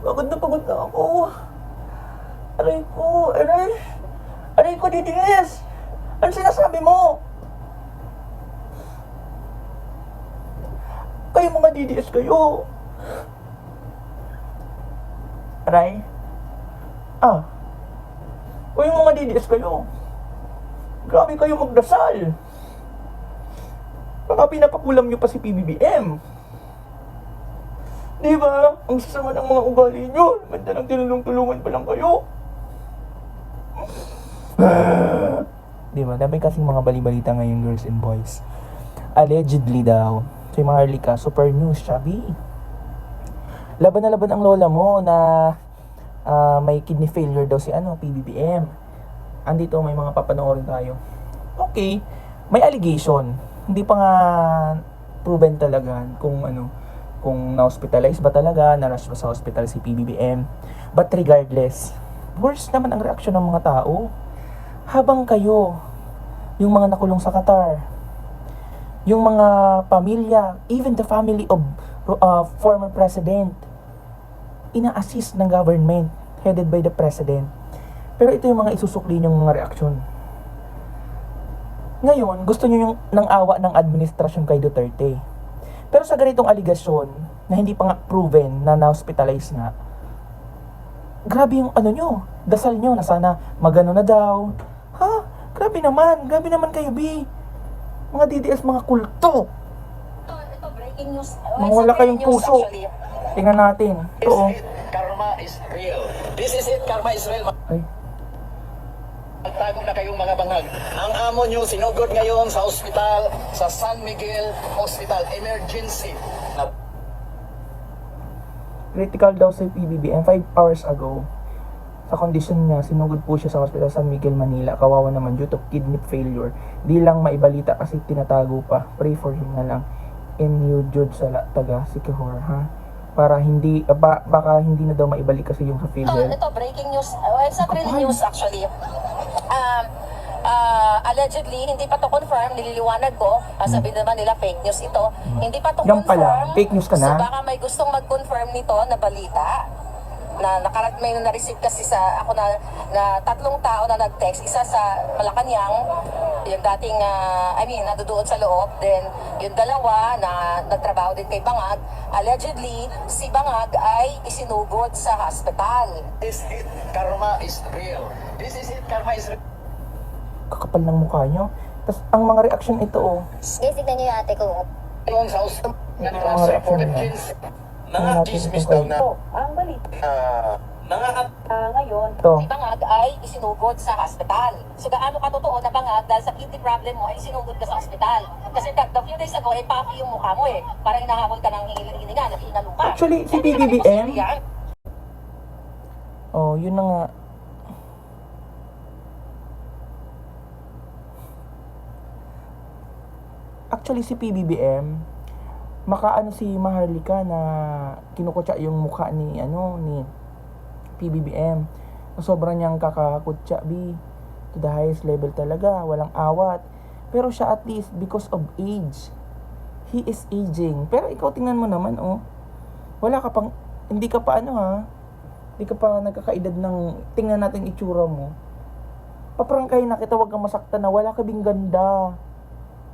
Pagod na pagod na ako. Aray ko, aray. Aray ko, DDS. Ano sinasabi mo? Kayo mga DDS kayo. Aray? Ah. O yung mga DDS kayo. Grabe kayo magdasal. Baka pinapakulam nyo pa si PBBM. Di ba? Ang sasama ng mga ugali nyo. Ganda ng tinulong-tulungan pa lang kayo. Di ba? Dami kasing mga balibalita ngayon, girls and boys. Allegedly daw, si Maharlika, super news, sabi. Laban na laban ang lola mo na ah, may kidney failure daw si ano, PBBM. Andito may mga papanoorin tayo. Okay, may allegation. Hindi pa nga proven talaga kung ano, kung na-hospitalize ba talaga, na-rush ba sa hospital si PBBM. But regardless, worse naman ang reaksyon ng mga tao. Habang kayo, yung mga nakulong sa Qatar, yung mga pamilya, even the family of uh, former president, ina-assist ng government headed by the president. Pero ito yung mga isusukli niyong mga reaksyon. Ngayon, gusto niyo yung ng awa ng administrasyon kay Duterte. Pero sa ganitong aligasyon na hindi pa nga proven na na-hospitalize nga, grabe yung ano nyo, dasal nyo na sana magano na daw. Ha? Grabe naman, grabe naman kayo, B. Mga DDS, mga kulto. Ito, ito, breaking news. Mga wala kayong puso. Tingnan natin. Ito, oh. karma is real. This is it, karma is real. Ay, Magtagong na kayong mga bangag. Ang amo nyo sinugod ngayon sa ospital, sa San Miguel Hospital, emergency. Critical daw sa PBBM 5 hours ago. Sa condition niya, sinugod po siya sa Hospital San Miguel, Manila. Kawawa naman due to kidney failure. Di lang maibalita kasi tinatago pa. Pray for him na lang. In you, Jude sa la- taga Sikihor, ha? Para hindi, ah, ba, baka hindi na daw maibalik kasi yung sa Ito, PhilHealth. ito, breaking news. Well, it's not really news actually. Um, ah, allegedly, hindi pa to confirm, nililiwanag ko. Uh, sabi naman nila fake news ito. Hindi pa to Hmm. Yan confirm. pala, fake news ka na? So baka may gustong mag-confirm nito na balita na nakarat may na receive kasi sa ako na, na tatlong tao na nag-text. Isa sa Malacanang yung dating uh, I mean naduduot sa loob. Then yung dalawa na nagtrabaho din kay Bangag allegedly si Bangag ay isinugod sa hospital. This is karma is real? This is it karma is real. Kakapal ng mukha niyo. Tapos ang mga reaction ito oh. Guys tignan niyo yung ate ko. Yung sa usap na nasa mga chismis daw na ang balita ah, nangangat ah, ngayon, Ito. si Bangag ay isinugod sa hospital. So gaano ka totoo na Bangag dahil sa kidney problem mo ay isinugod ka sa hospital? Kasi the, the few days ago, ay papi yung mukha mo eh. Parang hinahabol ka ng hininga, naghihinalo ka. Actually, si PBBM? Oh, yun na nga. Actually, si PBBM, makaano si Maharlika na kinukutsa yung mukha ni, ano, ni PBBM. Sobrang niyang kakakutsa, B. To the highest level talaga. Walang awat. Pero siya at least, because of age, he is aging. Pero ikaw, tingnan mo naman, oh. Wala ka pang, hindi ka pa ano ha, hindi ka pa nagkakaedad ng tingnan natin itsura mo. Paprangkahin na kita, wag kang masaktan na wala ka bing ganda.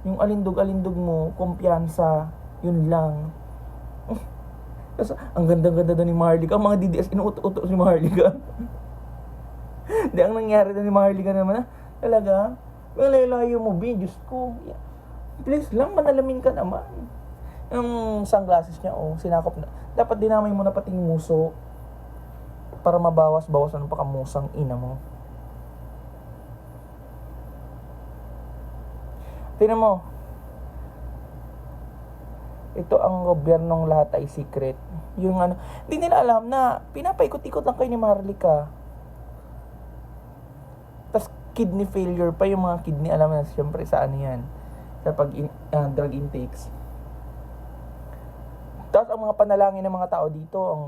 Yung alindog-alindog mo, kumpiyansa, yun lang. Tapos, ang ganda-ganda daw ni Marley Ang mga DDS, inuuto-uto si Marley Di, ang nangyari daw ni Marley naman, ah, talaga, malalayo mo, B, Diyos ko. Please lang, manalamin ka naman. Yung sunglasses niya, oh, sinakop na. Dapat dinamay mo na pati yung muso para mabawas-bawasan ang pakamusang ina mo. Tingnan mo. Ito ang gobyernong lahat ay secret. Yung ano, hindi nila alam na pinapaikot-ikot lang kayo ni Marlica. Tapos kidney failure pa yung mga kidney, alam na siyempre sa ano yan. Sa pag ah, drug intakes. Tapos ang mga panalangin ng mga tao dito, ang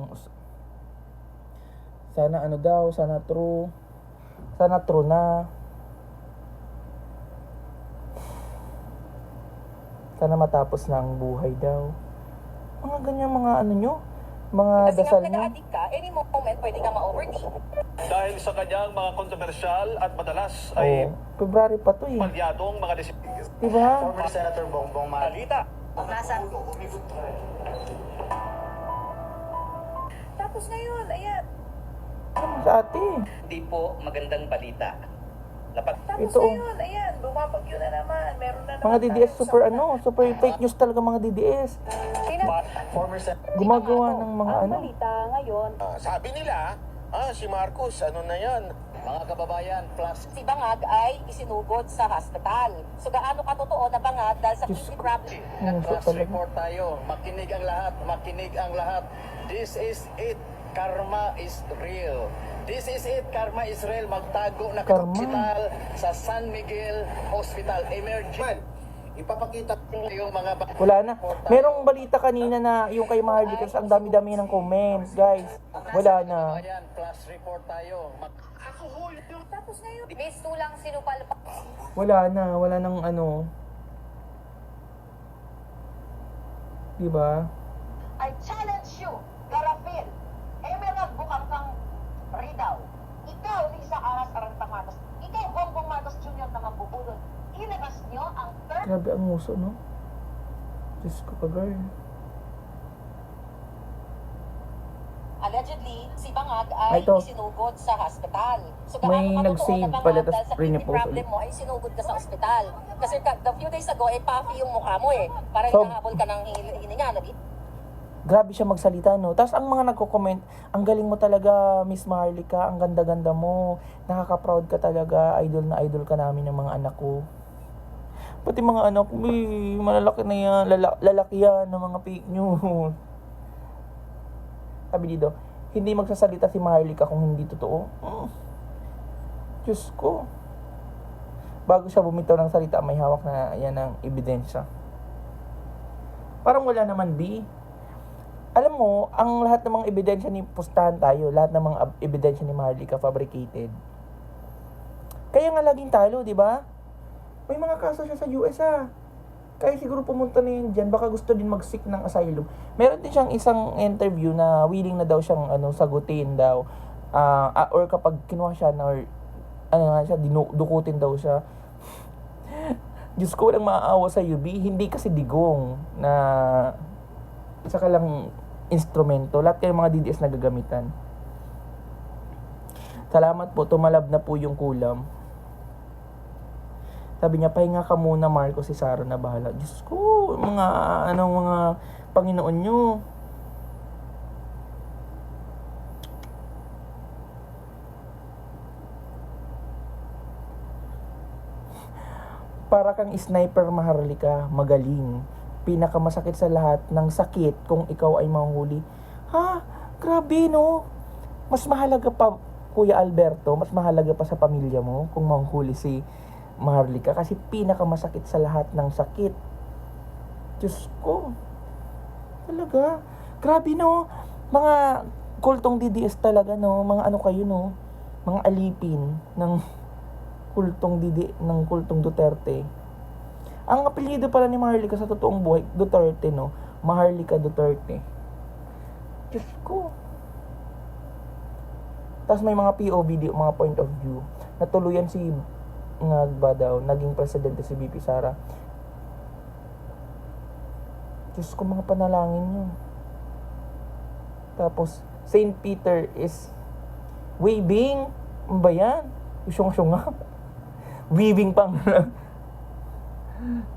sana ano daw, sana true. Sana true na. Sana matapos na ang buhay daw. Mga ganyan mga ano nyo. mga Kasi dasal nga nyo. nag-addict ka, any moment pwede kang ma-overdo. Dahil sa kanyang mga kontrobersyal at madalas Oh, ay February pa to eh. palyadong mga disiplina. Diba? Former Senator Bongbong. Balita. Nasaan? Tapos ngayon, ayan. Sa ate. Hindi po magandang balita. Napag Tapos Ito, oh. ngayon, ayan. Bumabagyo na naman. Meron na Mga naman DDS tayong super ano, super fake news talaga mga DDS. Former Gumagawa ng mga ano. balita ngayon, Ah, sabi nila, ah, si Marcos, ano na yan? Mga kababayan, plus si Bangag ay isinugod sa hospital. So gaano katotoo na Bangag dahil sa Diyos kidney ko. problem? Plus talaga? report tayo. Makinig ang lahat, makinig ang lahat. This is it. Karma is real. This is it. Karma is real. Magtago na Karma. hospital sa San Miguel Hospital. Emergency. Ipapakita Yung mga Wala na. Merong balita kanina na yung kay Maharlika, kasi ang dami-dami ng comments, guys. Wala na. Ayan, plus report tayo. Mag- Tapos ngayon, Miss Tulang sinupal pa. Wala na. Wala nang ano. Diba? I challenge you, Garapil, Emerald Bukangkang Ridaw. Ikaw, Lisa Aras Arantang Marcos. Ikaw, Bongbong Marcos Jr. na mabubulol. Ilabas nyo ang third Grabe ang uso, no? Diyos ko ka, girl. Allegedly, si Bangag Ay, ay ito. isinugod sa hospital. So May gaano nag-save na pala, tas dahil sa kidney problem mo ay sinugod ka sa ospital. Kasi ka, the few days ago, ay puffy yung mukha mo eh. Parang So- so, ka ng hininga. Grabe siya magsalita, no? Tapos ang mga nagko-comment, ang galing mo talaga, Miss Maharlika, ang ganda-ganda mo, nakaka-proud ka talaga, idol na idol ka namin ng mga anak ko. Pati mga anak ko, eh, malalaki na yan, lala- lalaki yan ng mga fake news. Sabi dito, hindi magsasalita si Maharlika kung hindi totoo. Mm. Diyos ko. Bago siya bumitaw ng salita, may hawak na yan ng ebidensya. Parang wala naman, B alam mo, ang lahat ng mga ebidensya ni pustahan tayo, lahat ng mga ebidensya ni Maharlika fabricated. Kaya nga laging talo, di ba? May mga kaso siya sa US ah. Kaya siguro pumunta na yun dyan, baka gusto din mag-seek ng asylum. Meron din siyang isang interview na willing na daw siyang ano, sagutin daw. Ah, or kapag kinuha siya na, or ano nga siya, dinu- dukutin daw siya. Diyos ko, walang maaawa sa UB. Hindi kasi digong na saka lang instrumento. Lahat kayo mga DDS na gagamitan. Salamat po, tumalab na po yung kulam. Sabi niya, pahinga ka muna Marco, si Sarah na bahala. Diyos ko, mga, anong mga Panginoon nyo. Para kang sniper maharlika, magaling. Pinakamasakit sa lahat ng sakit kung ikaw ay mahuli. Ha? Grabe no? Mas mahalaga pa, Kuya Alberto, mas mahalaga pa sa pamilya mo kung mahuhuli si Maharlika kasi pinakamasakit sa lahat ng sakit. Diyos ko. Talaga. Grabe no? Mga kultong DDS talaga no? Mga ano kayo no? Mga alipin ng kultong Didi ng kultong Duterte. Ang apelyido pala ni Maharlika sa totoong buhay, Duterte no? Maharlika Duterte. Diyos ko. Tapos may mga POV, mga point of view. Natuluyan si Ngagba daw, naging presidente si BP Sara. Diyos ko, mga panalangin nyo. Tapos, Saint Peter is waving. Ano ba yan? Usyong-syong Weaving pang.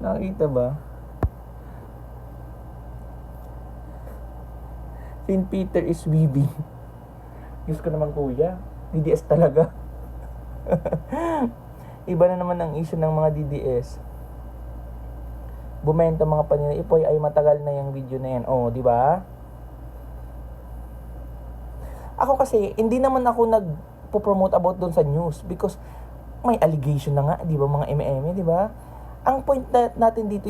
Nakita ba? Saint Peter is weaving. Diyos ko naman kuya. DDS talaga. Iba na naman ang issue ng mga DDS. Bumenta mga panina. Ipoy ay matagal na yung video na yan. Oh, di ba? Ako kasi, hindi naman ako nag-promote about doon sa news because may allegation na nga, di ba, mga MM, di ba? Ang point na, natin dito